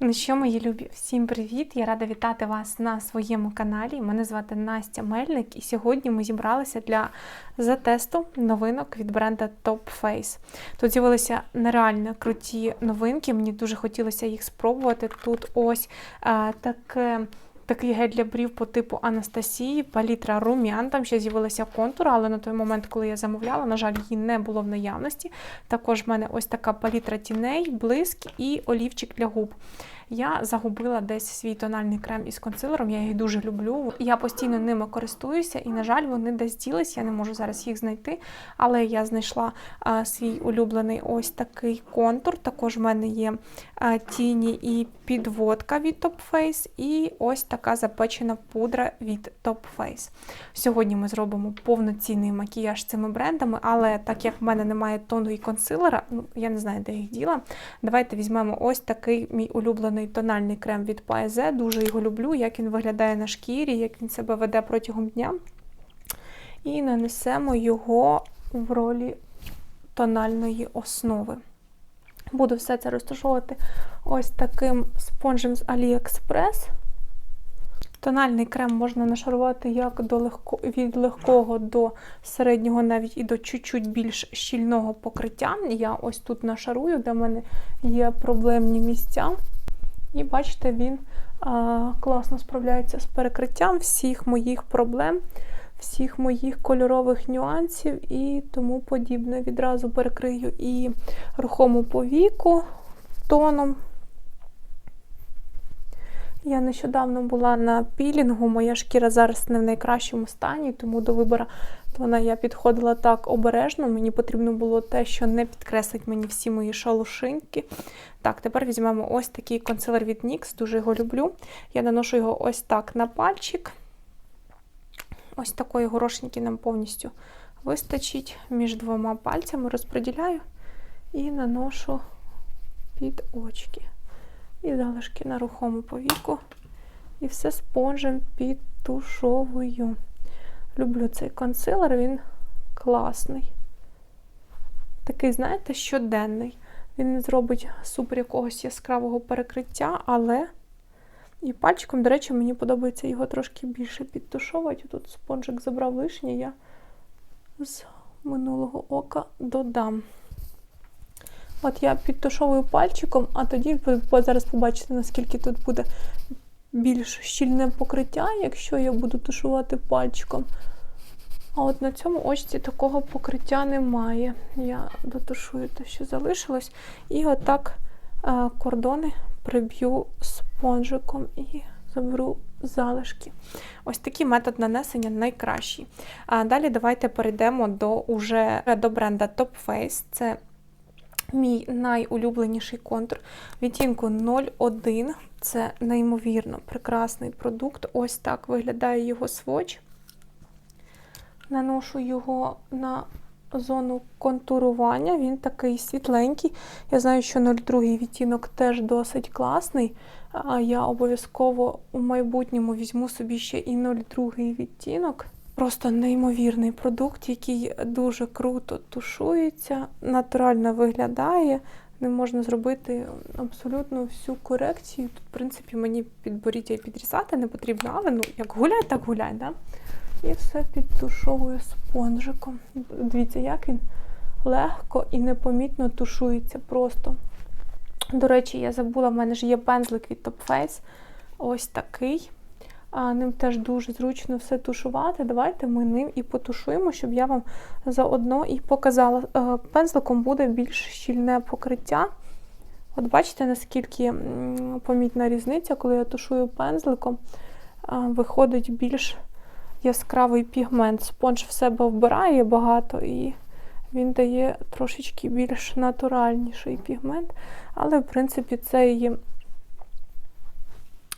Ну що, мої любі, всім привіт! Я рада вітати вас на своєму каналі. Мене звати Настя Мельник, і сьогодні ми зібралися для затесту новинок від бренда Top Face. Тут з'явилися нереально круті новинки. Мені дуже хотілося їх спробувати. Тут ось е, таке. Такий гель для брів по типу Анастасії, палітра рум'ян. Там ще з'явилася контур, але на той момент, коли я замовляла, на жаль, її не було в наявності. Також в мене ось така палітра тіней, блиск і олівчик для губ. Я загубила десь свій тональний крем із консилером, я їх дуже люблю. Я постійно ними користуюся, і, на жаль, вони десь ділись, я не можу зараз їх знайти. Але я знайшла а, свій улюблений ось такий контур. Також в мене є а, тіні і підводка від Top Face, і ось така запечена пудра від Top Face. Сьогодні ми зробимо повноцінний макіяж цими брендами, але так як в мене немає тону і консилера, ну я не знаю, де їх діла. Давайте візьмемо ось такий мій улюблений тональний крем від Paese. Дуже його люблю, як він виглядає на шкірі, як він себе веде протягом дня. І нанесемо його в ролі тональної основи. Буду все це розташовувати ось таким спонжем з AliExpress. Тональний крем можна нашарувати як до легко, від легкого до середнього, навіть і до чуть-чуть більш щільного покриття. Я ось тут нашарую, де в мене є проблемні місця. І бачите, він а, класно справляється з перекриттям всіх моїх проблем, всіх моїх кольорових нюансів і тому подібне. Відразу перекрию і рухому повіку тоном. Я нещодавно була на пілінгу, моя шкіра зараз не в найкращому стані, тому до вибору тона я підходила так обережно. Мені потрібно було те, що не підкреслить мені всі мої шалушинки. Так, тепер візьмемо ось такий консилер від NYX, дуже його люблю. Я наношу його ось так на пальчик. Ось такої горошинки нам повністю вистачить між двома пальцями, розподіляю і наношу під очки. І залишки на рухому повіку. І все спонжем підтушовую. Люблю цей консилер, він класний. Такий, знаєте, щоденний. Він не зробить супер якогось яскравого перекриття, але і пальчиком, до речі, мені подобається його трошки більше підтушовувати. Тут спонжик забрав лишнє, я з минулого ока додам. От я підтушовую пальчиком, а тоді ви зараз побачите, наскільки тут буде більш щільне покриття, якщо я буду тушувати пальчиком. А от на цьому очці такого покриття немає. Я дотушую те, що залишилось. І отак а, кордони приб'ю спонжиком і заберу залишки. Ось такий метод нанесення найкращий. А Далі давайте перейдемо до уже до бренда Top Face. Це Мій найулюбленіший контур відтінку 01. Це неймовірно прекрасний продукт. Ось так виглядає його сводч. Наношу його на зону контурування. Він такий світленький. Я знаю, що 02 відтінок теж досить класний. Я обов'язково у майбутньому візьму собі ще і 02 відтінок. Просто неймовірний продукт, який дуже круто тушується, натурально виглядає. Не можна зробити абсолютно всю корекцію. Тут, в принципі, мені підборіття і підрізати не потрібно, але ну, як гуляй, так гуляй. Да? І все підтушовую спонжиком. Дивіться, як він легко і непомітно тушується просто. До речі, я забула, в мене ж є пензлик від Top Face. Ось такий. А Ним теж дуже зручно все тушувати. Давайте ми ним і потушуємо, щоб я вам заодно і показала. Е, пензликом буде більш щільне покриття. От бачите, наскільки помітна різниця, коли я тушую пензликом, виходить більш яскравий пігмент. Спонж в себе вбирає багато і він дає трошечки більш натуральніший пігмент. Але, в принципі, цей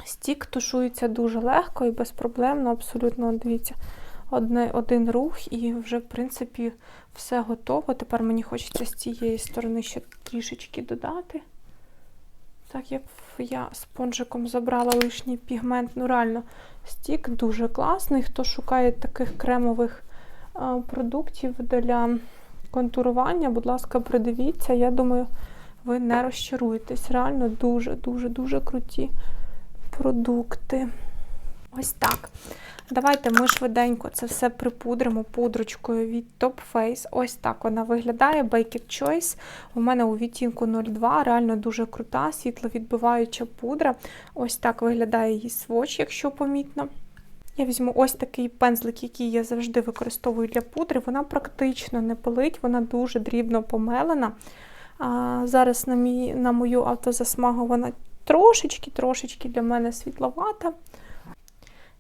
стік тушується дуже легко і безпроблемно, абсолютно, дивіться, одне, один рух, і вже, в принципі, все готово. Тепер мені хочеться з цієї сторони ще трішечки додати. Так, як я спонжиком забрала лишній пігмент, ну реально, стік дуже класний. Хто шукає таких кремових продуктів для контурування, будь ласка, придивіться. Я думаю, ви не розчаруєтесь. Реально дуже-дуже-дуже круті продукти. Ось так. Давайте ми швиденько це все припудримо пудрочкою від Top Face. Ось так вона виглядає. Baked Choice. У мене у відтінку 02, реально дуже крута, світловідбиваюча пудра. Ось так виглядає її своч, якщо помітно. Я візьму ось такий пензлик, який я завжди використовую для пудри. Вона практично не пилить, вона дуже дрібно помелена. А, Зараз на, мій, на мою автозасмагу вона трошечки-трошечки для мене світловата.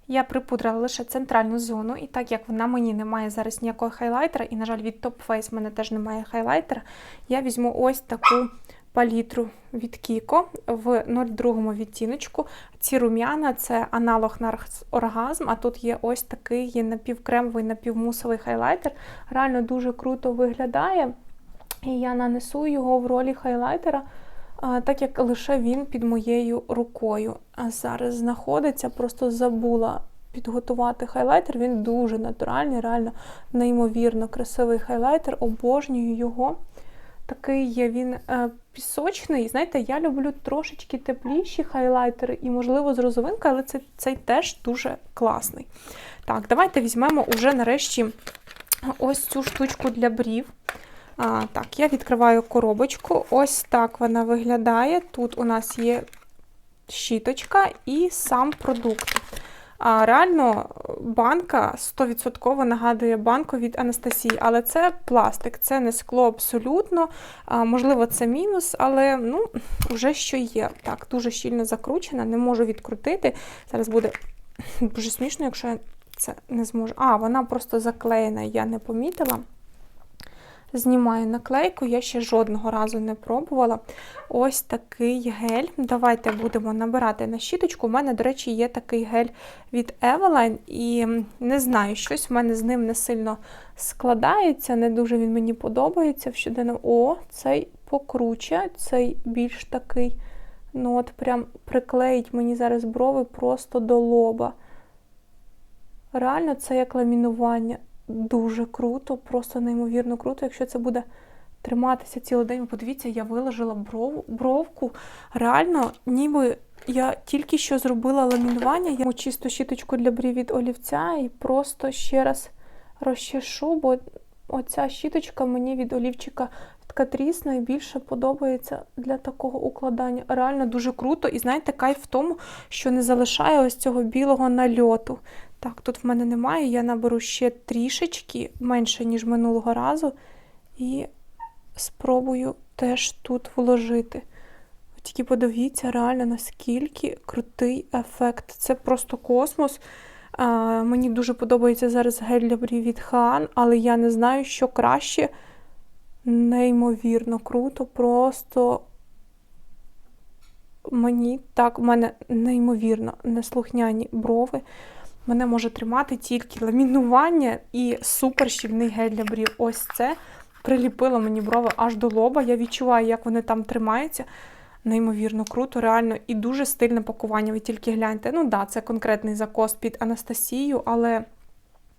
Я припудрила лише центральну зону, і так як на мені немає зараз ніякого хайлайтера, і, на жаль, від Top Face в мене теж немає хайлайтера, я візьму ось таку палітру від Kiko в 02 відтіночку. Ці рум'яна це аналог на оргазм, а тут є ось такий напівкремовий, напівмусовий хайлайтер. Реально дуже круто виглядає. І я нанесу його в ролі хайлайтера, так як лише він під моєю рукою. Зараз знаходиться, просто забула підготувати хайлайтер. Він дуже натуральний, реально неймовірно красивий хайлайтер, обожнюю його. Такий є він е, пісочний. Знаєте, я люблю трошечки тепліші хайлайтери і, можливо, з розовинкою, але це, цей теж дуже класний. Так, давайте візьмемо уже нарешті ось цю штучку для брів. А, Так, я відкриваю коробочку. Ось так вона виглядає. Тут у нас є щіточка і сам продукт. А Реально, банка 100% нагадує банку від Анастасії, але це пластик, це не скло абсолютно. А, Можливо, це мінус, але ну, вже що є. Так, дуже щільно закручена, не можу відкрутити. Зараз буде дуже смішно, якщо я це не зможу. А, вона просто заклеєна, я не помітила. Знімаю наклейку, я ще жодного разу не пробувала. Ось такий гель. Давайте будемо набирати на щіточку. У мене, до речі, є такий гель від Eveline, і не знаю, щось в мене з ним не сильно складається, не дуже він мені подобається. В щоденному. О, цей покруче, цей більш такий. Ну, от прям приклеїть мені зараз брови просто до лоба. Реально, це як ламінування дуже круто, просто неймовірно круто, якщо це буде триматися цілий день. Подивіться, я виложила бров, бровку. Реально, ніби я тільки що зробила ламінування, я чисту щіточку для брів від олівця і просто ще раз розчешу, бо оця щіточка мені від олівчика від Катріс найбільше подобається для такого укладання. Реально дуже круто. І знаєте, кайф в тому, що не залишає ось цього білого нальоту. Так, тут в мене немає, я наберу ще трішечки менше, ніж минулого разу, і спробую теж тут вложити. Тільки подивіться, реально, наскільки крутий ефект. Це просто космос. А, Мені дуже подобається зараз гель для брів від Хан, але я не знаю, що краще. Неймовірно круто, просто мені так, у мене неймовірно неслухняні брови. Мене може тримати тільки ламінування і супер щільний гель для брів. Ось це приліпило мені брови аж до лоба. Я відчуваю, як вони там тримаються. Неймовірно, круто, реально, і дуже стильне пакування. Ви тільки гляньте. Ну, да, це конкретний закос під Анастасію, але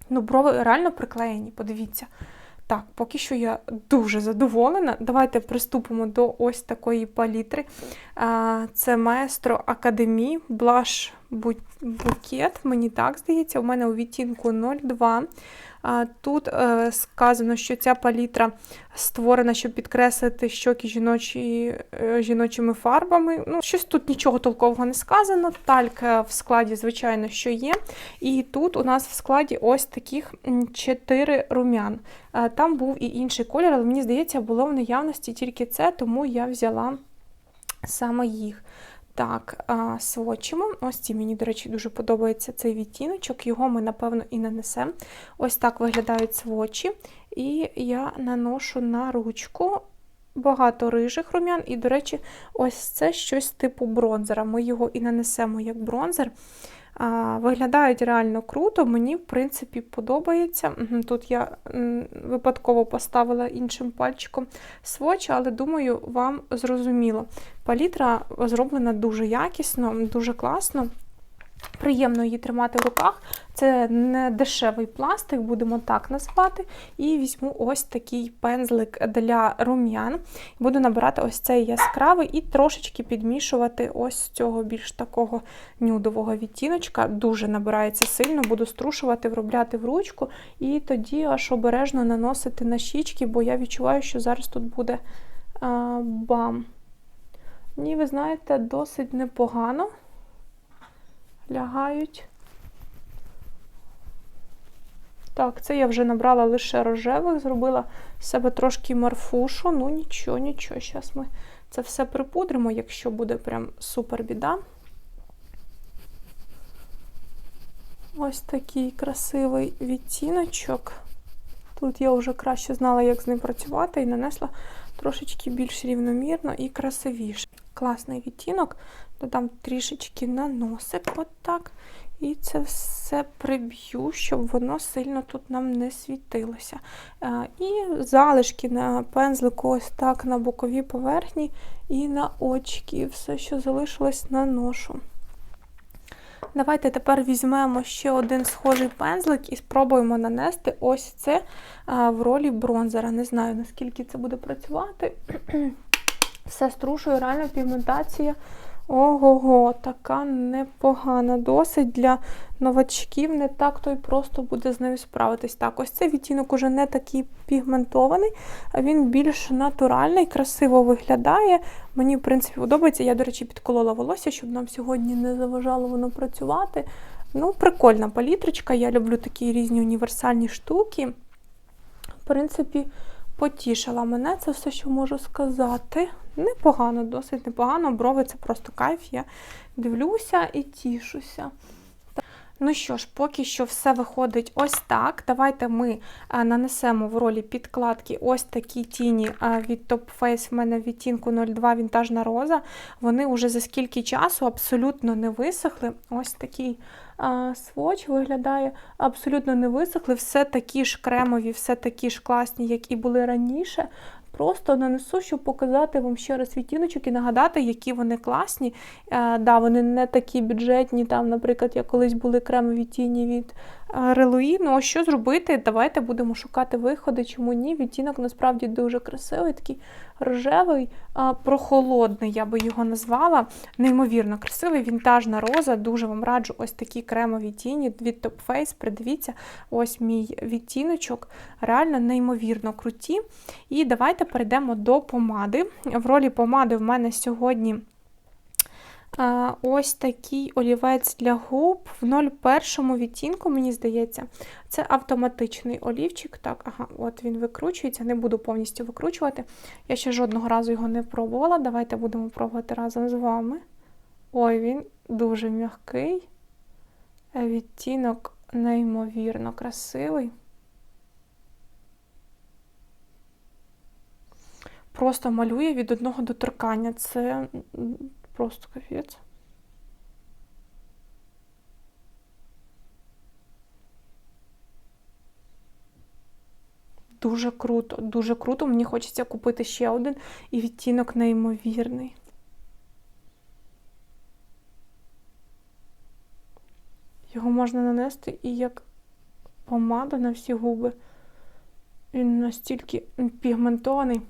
ну, брови реально приклеєні, подивіться. Так, поки що я дуже задоволена. Давайте приступимо до ось такої палітри. Це Маестро Академі Blush букет, мені так здається, у мене у відтінку 02. Тут е, сказано, що ця палітра створена, щоб підкреслити щоки жіночі, е, жіночими фарбами. Ну, Щось тут нічого толкового не сказано. Талька в складі, звичайно, що є. І тут у нас в складі ось таких 4 рум'ян. Е, там був і інший колір, але мені здається, було в наявності тільки це, тому я взяла саме їх. Так, свочимо. Ось ці мені, до речі, дуже подобається цей відтіночок, його ми, напевно, і нанесемо. Ось так виглядають свочі. І я наношу на ручку багато рижих рум'ян. І, до речі, ось це щось типу бронзера. Ми його і нанесемо як бронзер. Виглядають реально круто, мені, в принципі, подобається. Тут я випадково поставила іншим пальчиком сводч, але думаю, вам зрозуміло. Палітра зроблена дуже якісно, дуже класно. Приємно її тримати в руках. Це не дешевий пластик, будемо так назвати. І візьму ось такий пензлик для рум'ян. Буду набирати ось цей яскравий і трошечки підмішувати ось цього більш такого нюдового відтіночка. Дуже набирається сильно, буду струшувати, вробляти в ручку, і тоді аж обережно наносити на щічки, бо я відчуваю, що зараз тут буде а, бам. Ні, ви знаєте, досить непогано лягають. Так, це я вже набрала лише рожевих, зробила з себе трошки марфушу. Ну, нічого, нічого. Зараз ми це все припудримо, якщо буде прям супер біда. Ось такий красивий відтіночок. Тут я вже краще знала, як з ним працювати, і нанесла трошечки більш рівномірно і красивіше. Класний відтінок, додам трішечки на носик, отак. І це все приб'ю, щоб воно сильно тут нам не світилося. І залишки на пензлику ось так на боковій поверхні і на очки. Все, що залишилось, наношу. Давайте тепер візьмемо ще один схожий пензлик і спробуємо нанести ось це в ролі бронзера. Не знаю, наскільки це буде працювати. Все струшую, реально пігментація. Ого-го, така непогана. Досить для новачків, не так то й просто буде з нею справитись. Так, ось цей відтінок уже не такий пігментований, а він більш натуральний, красиво виглядає. Мені, в принципі, подобається. Я, до речі, підколола волосся, щоб нам сьогодні не заважало воно працювати. Ну, прикольна палітрочка. Я люблю такі різні універсальні штуки. В принципі, потішила мене, це все, що можу сказати. Непогано, досить непогано. Брови це просто кайф. Я дивлюся і тішуся. Ну що ж, поки що все виходить ось так. Давайте ми е, нанесемо в ролі підкладки ось такі тіні е, від Top Face в мене відтінку 02 вінтажна роза. Вони вже за скільки часу абсолютно не висохли. Ось такий своч виглядає, абсолютно не висохли. Все такі ж кремові, все такі ж класні, як і були раніше. Просто нанесу, щоб показати вам ще раз відтіночок і нагадати, які вони класні. Е, да, Вони не такі бюджетні, там, наприклад, як колись були кремові тіні від релуї. Ну, а що зробити? Давайте будемо шукати виходи, чому ні. Відтінок насправді дуже красивий, такий рожевий, прохолодний, я би його назвала. Неймовірно красивий, вінтажна роза. Дуже вам раджу ось такі кремові тіні від Top Face. Придивіться, ось мій відтіночок. Реально неймовірно круті. І давайте перейдемо до помади. В ролі помади в мене сьогодні. Ось такий олівець для губ в 01 відтінку, мені здається, це автоматичний олівчик. Так, ага, от він викручується, не буду повністю викручувати. Я ще жодного разу його не пробувала. Давайте будемо пробувати разом з вами. Ой, він дуже м'який. Відтінок неймовірно красивий. Просто малює від одного доторкання. Це просто капець. Дуже круто, дуже круто. Мені хочеться купити ще один і відтінок неймовірний. Його можна нанести і як помада на всі губи. Він настільки пігментований.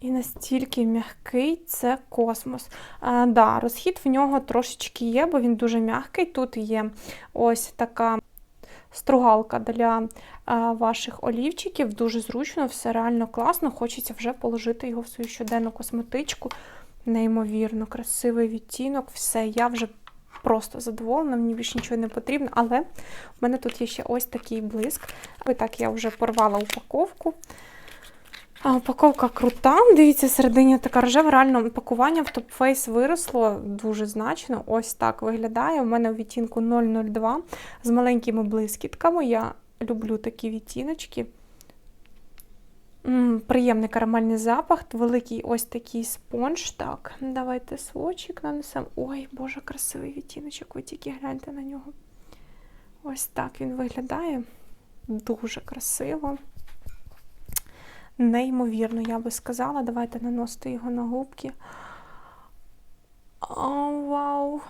І настільки м'який це космос. А, да, Розхід в нього трошечки є, бо він дуже м'який. Тут є ось така стругалка для а, ваших олівчиків. Дуже зручно, все реально класно. Хочеться вже положити його в свою щоденну косметичку. Неймовірно, красивий відтінок, все, я вже просто задоволена, мені більше нічого не потрібно. Але в мене тут є ще ось такий блиск. Ось так я вже порвала упаковку. А, Упаковка крута. Дивіться, середині така рожева. Реально пакування в Top Face виросло дуже значно. Ось так виглядає. У мене у відтінку 002 з маленькими блискітками. Я люблю такі відтіночки. Приємний карамельний запах, великий ось такий спонж. Так, давайте свочик нанесемо. Ой, боже, красивий відтіночок, ви тільки гляньте на нього. Ось так він виглядає. Дуже красиво неймовірно, я би сказала. Давайте наносити його на губки. О, вау!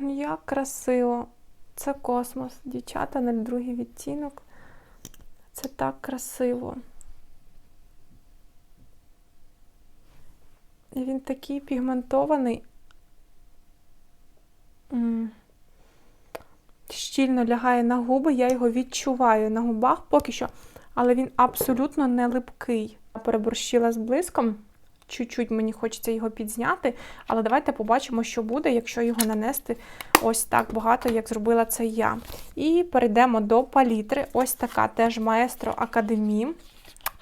як красиво. Це космос. Дівчата на другий відтінок. Це так красиво. І він такий пігментований. Щільно лягає на губи, я його відчуваю на губах поки що, але він абсолютно не липкий. Я переборщила з блиском. Чуть-чуть мені хочеться його підзняти, але давайте побачимо, що буде, якщо його нанести ось так багато, як зробила це я. І перейдемо до палітри. Ось така теж Maestro Academy.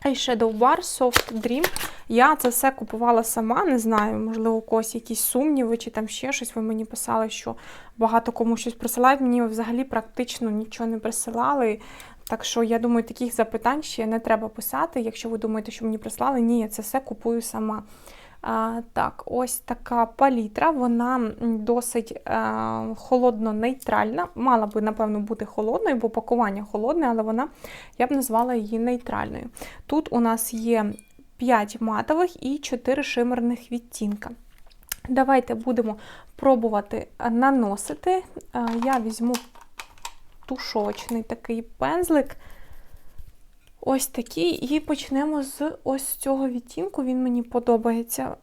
Eyeshadow Bar Soft Dream. Я це все купувала сама, не знаю, можливо, у когось якісь сумніви, чи там ще щось. Ви мені писали, що багато кому щось присилають. Мені взагалі практично нічого не присилали. Так що, я думаю, таких запитань ще не треба писати. Якщо ви думаєте, що мені прислали, ні, я це все купую сама. А, Так, ось така палітра, вона досить а, холодно-нейтральна. Мала би, напевно, бути холодною, бо пакування холодне, але вона, я б назвала її нейтральною. Тут у нас є 5 матових і 4 шимерних відтінка. Давайте будемо пробувати наносити. А, Я візьму тушочний такий пензлик. Ось такий. І почнемо з ось цього відтінку. Він мені подобається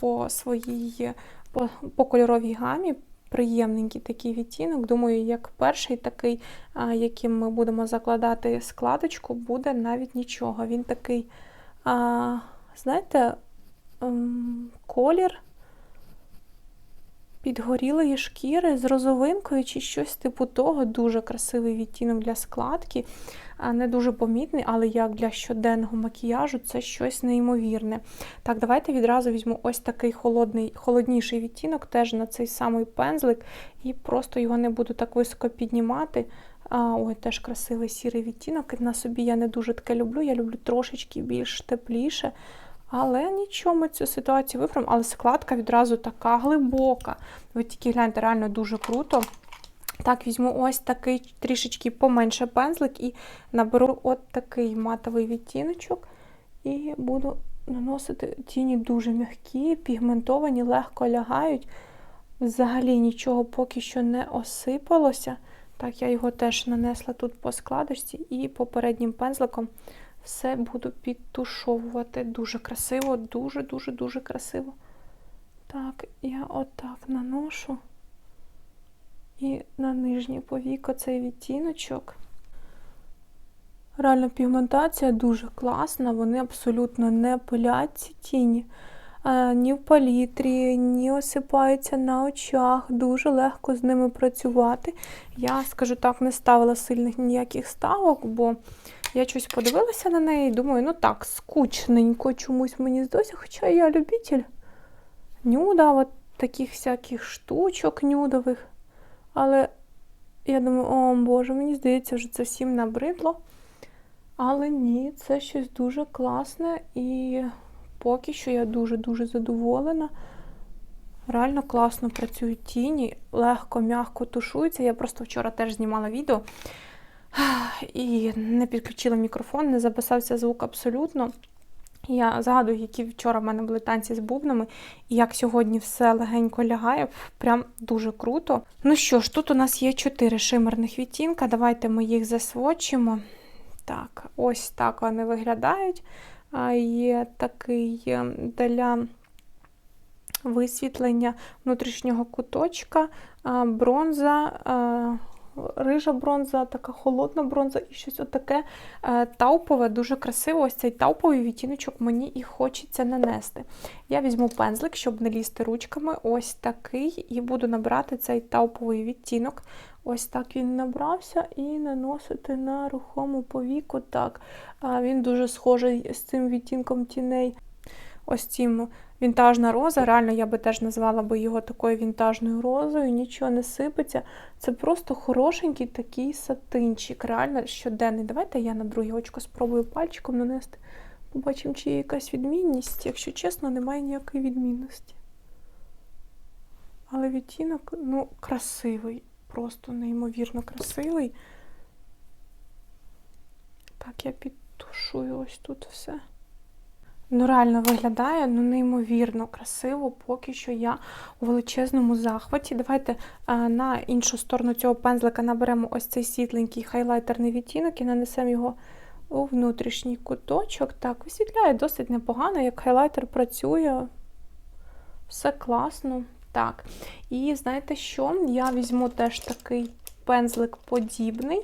по своїй, по, по кольоровій гамі. Приємненький такий відтінок. Думаю, як перший такий, яким ми будемо закладати складочку, буде навіть нічого. Він такий, знаєте, колір підгорілої шкіри з розовинкою чи щось типу того. Дуже красивий відтінок для складки. Не дуже помітний, але як для щоденного макіяжу це щось неймовірне. Так, давайте відразу візьму ось такий холодний, холодніший відтінок, теж на цей самий пензлик, і просто його не буду так високо піднімати. А, Ой, теж красивий сірий відтінок. На собі я не дуже таке люблю. Я люблю трошечки більш тепліше. Але нічого, ми цю ситуацію виправимо. Але складка відразу така глибока. Ви тільки гляньте, реально дуже круто. Так, візьму ось такий трішечки поменше пензлик і наберу от такий матовий відтіночок. І буду наносити тіні дуже м'які, пігментовані, легко лягають. Взагалі нічого поки що не осипалося. Так, я його теж нанесла тут по складочці і попереднім пензликом все буду підтушовувати. Дуже красиво, дуже-дуже-дуже красиво. Так, я отак наношу. І на нижнє повіко цей відтіночок. Реально пігментація дуже класна, вони абсолютно не пилять ці тіні. Ні в палітрі, ні осипаються на очах. Дуже легко з ними працювати. Я, скажу так, не ставила сильних ніяких ставок, бо я щось подивилася на неї і думаю, ну так, скучненько чомусь мені здалося, хоча я любитель нюда, от таких всяких штучок нюдових. Але я думаю, о Боже, мені здається, вже це всім набридло. Але ні, це щось дуже класне і поки що я дуже-дуже задоволена. Реально класно працюють тіні, легко, м'яко тушуються. Я просто вчора теж знімала відео і не підключила мікрофон, не записався звук абсолютно. Я згадую, які вчора в мене були танці з бубнами, і як сьогодні все легенько лягає, прям дуже круто. Ну що ж, тут у нас є чотири шимерних відтінка. Давайте ми їх засвочимо. Так, ось так вони виглядають. Є такий ем, для висвітлення внутрішнього куточка, бронза рижа бронза, така холодна бронза і щось отаке е, таупове, дуже красиво. Ось цей тауповий відтіночок мені і хочеться нанести. Я візьму пензлик, щоб не лізти ручками, ось такий, і буду набрати цей тауповий відтінок. Ось так він набрався, і наносити на рухому повіку. Так, Він дуже схожий з цим відтінком тіней. Ось цим Вінтажна роза, реально я би теж назвала би його такою вінтажною розою, нічого не сипеться. Це просто хорошенький такий сатинчик, реально щоденний. Давайте я на друге очко спробую пальчиком нанести. Побачимо, чи є якась відмінність. Якщо чесно, немає ніякої відмінності. Але відтінок, ну, красивий, просто неймовірно красивий. Так, я підтушую ось тут все. Ну, реально виглядає ну, неймовірно красиво, поки що я у величезному захваті. Давайте а, на іншу сторону цього пензлика наберемо ось цей світленький хайлайтерний відтінок і нанесемо його у внутрішній куточок. Так, висвітляє досить непогано, як хайлайтер працює. Все класно. Так. І знаєте що? Я візьму теж такий пензлик подібний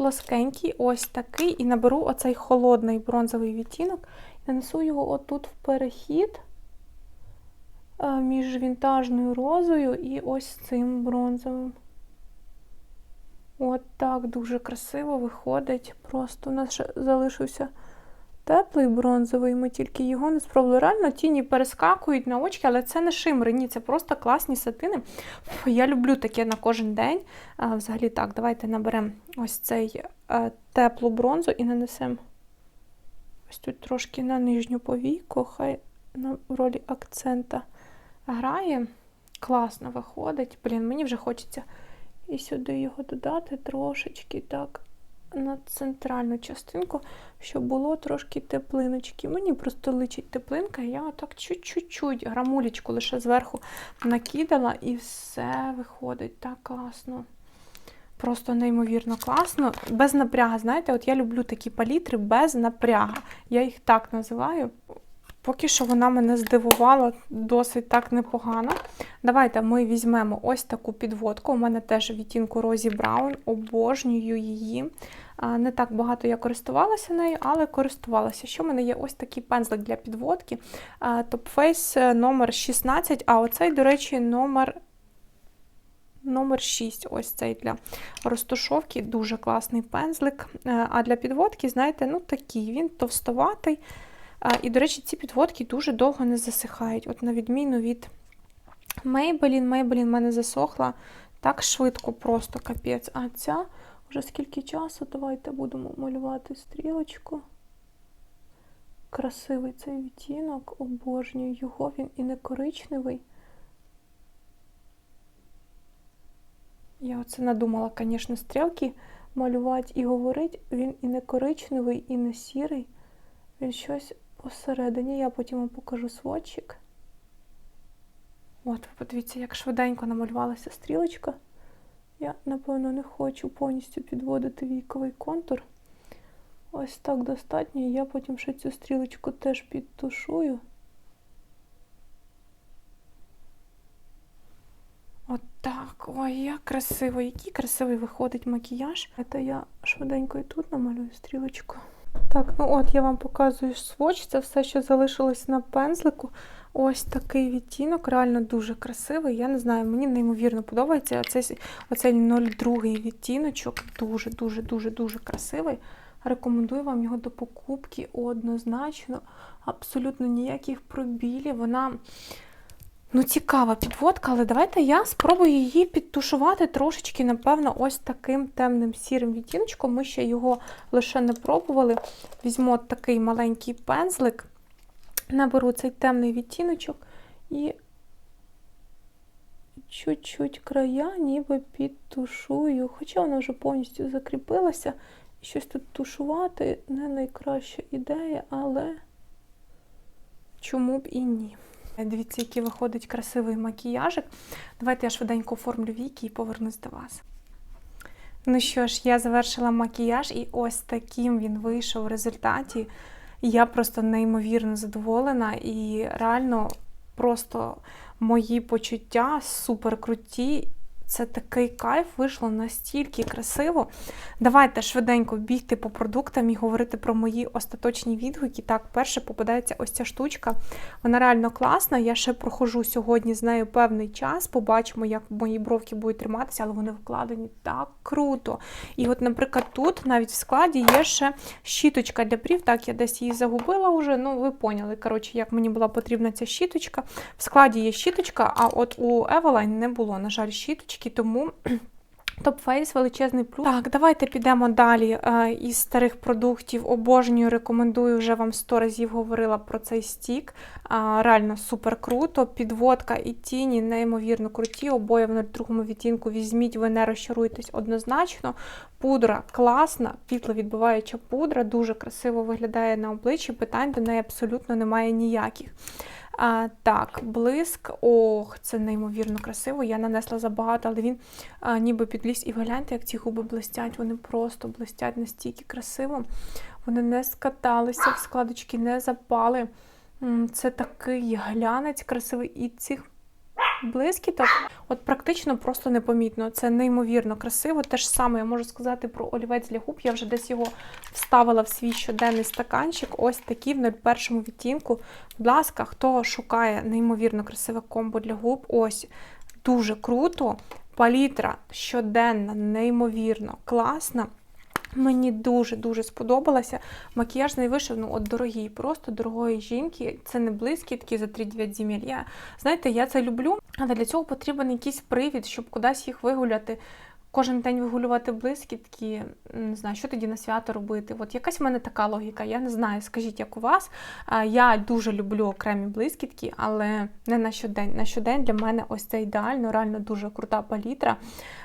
плоскенький, ось такий, і наберу оцей холодний бронзовий відтінок, нанесу його отут в перехід е, між вінтажною розою і ось цим бронзовим. От так дуже красиво виходить. Просто у нас ще залишився теплий бронзовий, ми тільки його не спробували. Реально тіні перескакують на очки, але це не шимри, ні, це просто класні сатини. Я люблю таке на кожен день. А, Взагалі так, давайте наберемо ось цей е, теплу бронзу і нанесемо ось тут трошки на нижню повіку, хай на ролі акцента грає. Класно виходить. Блін, мені вже хочеться і сюди його додати трошечки так на центральну частинку, щоб було трошки теплиночки. Мені просто личить теплинка, я отак чуть-чуть грамулечку лише зверху накидала, і все виходить так класно. Просто неймовірно класно. Без напряга, знаєте, от я люблю такі палітри без напряга. Я їх так називаю. Поки що вона мене здивувала досить так непогано. Давайте ми візьмемо ось таку підводку. У мене теж відтінку Розі Браун, обожнюю її. Не так багато я користувалася нею, але користувалася. Що в мене є ось такий пензлик для підводки. Top Face номер 16, а оцей, до речі, номер Номер 6, ось цей для розтушовки, дуже класний пензлик. Е, а для підводки, знаєте, ну такий, він товстоватий. І, до речі, ці підводки дуже довго не засихають. От на відміну від Maybelline, Maybelline в мене засохла так швидко, просто капець. А ця вже скільки часу, давайте будемо малювати стрілочку. Красивий цей відтінок, обожнюю його, він і не коричневий. Я оце надумала, звісно, стрілки малювати і говорити, він і не коричневий, і не сірий. Він щось посередині. Я потім вам покажу сводчик. От, ви подивіться, як швиденько намалювалася стрілочка. Я, напевно, не хочу повністю підводити віковий контур. Ось так достатньо. Я потім ще цю стрілочку теж підтушую. От так. Ой, як красиво, який красивий виходить макіяж. Це я швиденько і тут намалюю стрілочку. Так, ну от я вам показую сводч, це все, що залишилось на пензлику. Ось такий відтінок, реально дуже красивий. Я не знаю, мені неймовірно подобається. Оцей, оцей 02 відтіночок. Дуже-дуже-дуже-дуже красивий. Рекомендую вам його до покупки однозначно. Абсолютно ніяких пробілів. Вона Ну, цікава підводка, але давайте я спробую її підтушувати трошечки, напевно, ось таким темним сірим відтіночком. Ми ще його лише не пробували. Візьму от такий маленький пензлик, наберу цей темний відтіночок і чуть-чуть края ніби підтушую. Хоча вона вже повністю закріпилася. Щось тут тушувати не найкраща ідея, але чому б і ні. Дивіться, який виходить красивий макіяжик. Давайте я швиденько оформлю віки і повернусь до вас. Ну що ж, я завершила макіяж, і ось таким він вийшов в результаті. Я просто неймовірно задоволена і реально просто мої почуття супер круті. Це такий кайф, вийшло настільки красиво. Давайте швиденько бігти по продуктам і говорити про мої остаточні відгуки. Так, перше попадається ось ця штучка. Вона реально класна. Я ще прохожу сьогодні з нею певний час. Побачимо, як мої бровки будуть триматися, але вони вкладені так круто. І от, наприклад, тут навіть в складі є ще щіточка для брів. Так, я десь її загубила вже. Ну, ви поняли, коротше, як мені була потрібна ця щіточка. В складі є щіточка, а от у Eveline не було, на жаль, щіточки. Тому Топфейс величезний плюс. Так, давайте підемо далі. Е, Із старих продуктів обожнюю, рекомендую, вже вам 100 разів говорила про цей стік. А, Реально супер круто. Підводка і тіні неймовірно круті. Обоє в 02 відтінку візьміть, ви не розчаруєтесь однозначно. Пудра класна, пітловідбиваюча пудра, дуже красиво виглядає на обличчі. Питань до неї абсолютно немає ніяких. А, Так, блиск. Ох, це неймовірно красиво. Я нанесла забагато, але він а, ніби підліз. І гляньте, як ці губи блистять. Вони просто блистять настільки красиво. Вони не скаталися, в складочки не запали. Це такий глянець красивий. І цих блискіток от практично просто непомітно. Це неймовірно красиво. Те ж саме я можу сказати про олівець для губ. Я вже десь його вставила в свій щоденний стаканчик. Ось такий в 01 відтінку. Будь ласка, хто шукає неймовірно красиве комбо для губ, ось дуже круто. Палітра щоденна, неймовірно класна. Мені дуже-дуже сподобалося. Макіяж не вийшов, ну от дорогий, просто дорогої жінки. Це не блискітки за 3-9 земель. Я, знаєте, я це люблю, але для цього потрібен якийсь привід, щоб кудись їх вигуляти. Кожен день вигулювати блискітки, не знаю, що тоді на свято робити. От якась в мене така логіка. Я не знаю, скажіть, як у вас. Я дуже люблю окремі блискітки, але не на щодень. На щодень для мене ось це ідеально, реально дуже крута палітра.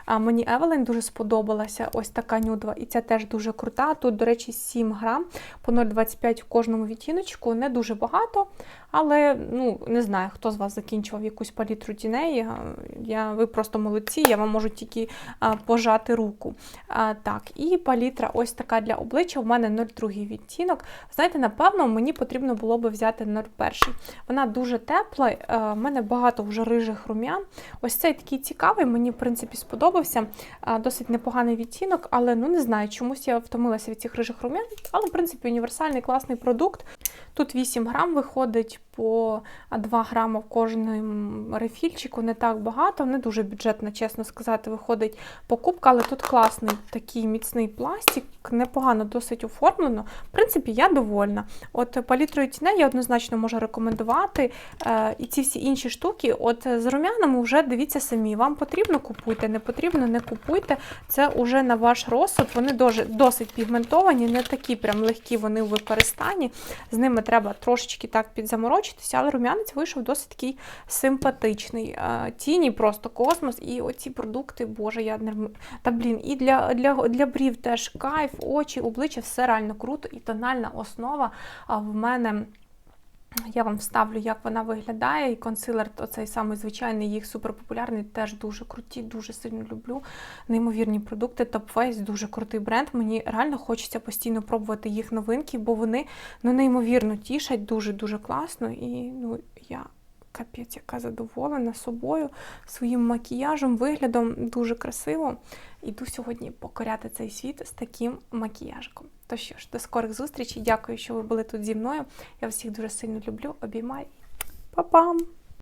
А Мені Евелин дуже сподобалася ось така нюдова, і ця теж дуже крута. Тут, до речі, 7 грам по 0,25 в кожному відтіночку. Не дуже багато, але ну не знаю, хто з вас закінчував якусь палітру тіней. Я, Ви просто молодці, я вам можу тільки а, пожати руку. А, Так, і палітра ось така для обличчя. У мене 0,2 відтінок. Знаєте, напевно, мені потрібно було би взяти 0,1. Вона дуже тепла, у мене багато вже рижих рум'ян. Ось цей такий цікавий, мені, в принципі, сподобався. Досить непоганий відтінок, але ну не знаю, чомусь я втомилася від цих рижих рум'ян. Але, в принципі, універсальний класний продукт. Тут 8 грам виходить по 2 грама в кожному рефільчику, не так багато, не дуже бюджетно, чесно сказати, виходить покупка, але тут класний такий міцний пластик, непогано досить оформлено. В принципі, я довольна. От палітрою тіней я однозначно можу рекомендувати. Е, і ці всі інші штуки, от з рум'янами вже дивіться самі. Вам потрібно купуйте, не потрібно, не купуйте. Це вже на ваш розсуд. Вони досить пігментовані, не такі прям легкі вони в використанні. З ними треба трошечки так підзаморочитися, але рум'янець вийшов досить такий симпатичний. Е, Тіні просто космос, і оці продукти, боже, я не та блін, і для, для, для брів теж кайф, очі, обличчя, все реально круто. І тональна основа в мене. Я вам вставлю, як вона виглядає, і консилер, оцей самий звичайний, їх суперпопулярний, теж дуже круті, дуже сильно люблю. Неймовірні продукти. Top Face, дуже крутий бренд. Мені реально хочеться постійно пробувати їх новинки, бо вони ну, неймовірно тішать, дуже-дуже класно. І ну, я капець, яка задоволена собою, своїм макіяжем, виглядом дуже красиво. Іду сьогодні покоряти цей світ з таким макіяжком. То що ж, до скорих зустрічей. Дякую, що ви були тут зі мною. Я всіх дуже сильно люблю. Обіймаю. Па-пам!